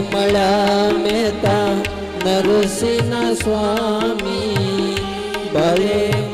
મળ્યા મહેતા નરસિંહ સ્વામી. ભલે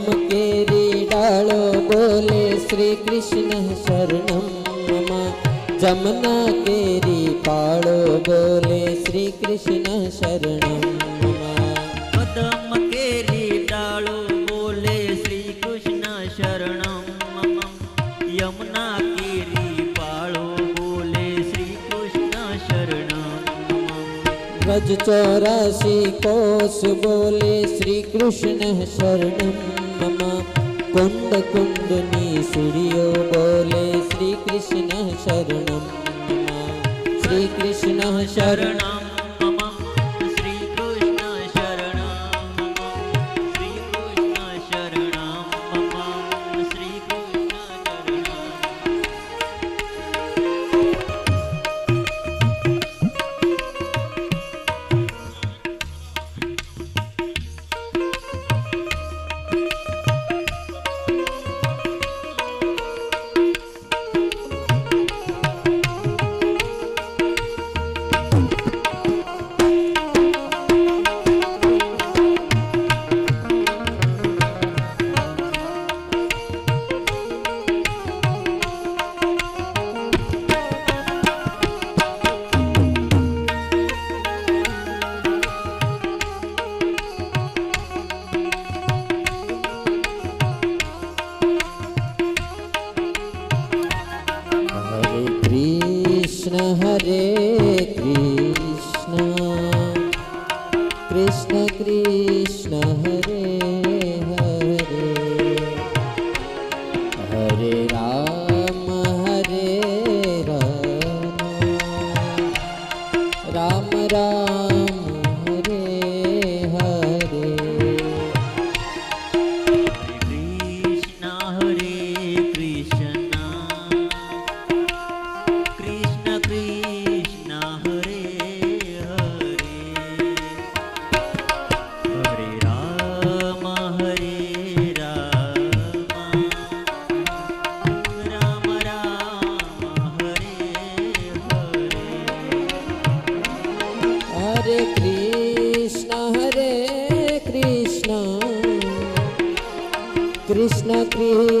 श्री कृष्ण शरणम मम जमुना केरी पाड़ो बोले श्रीकृष्ण कृष्ण मम। पदम केरी बोले श्रीकृष्ण शरणं मम। यमुना बोले श्रीकृष्ण गज चौरासी कोस बोले श्रीकृष्ण शरण मम। कुंद कुंडनी सूर्यो बोले श्री कृष्ण शरणम श्री कृष्ण शरणम हरे कृष्ण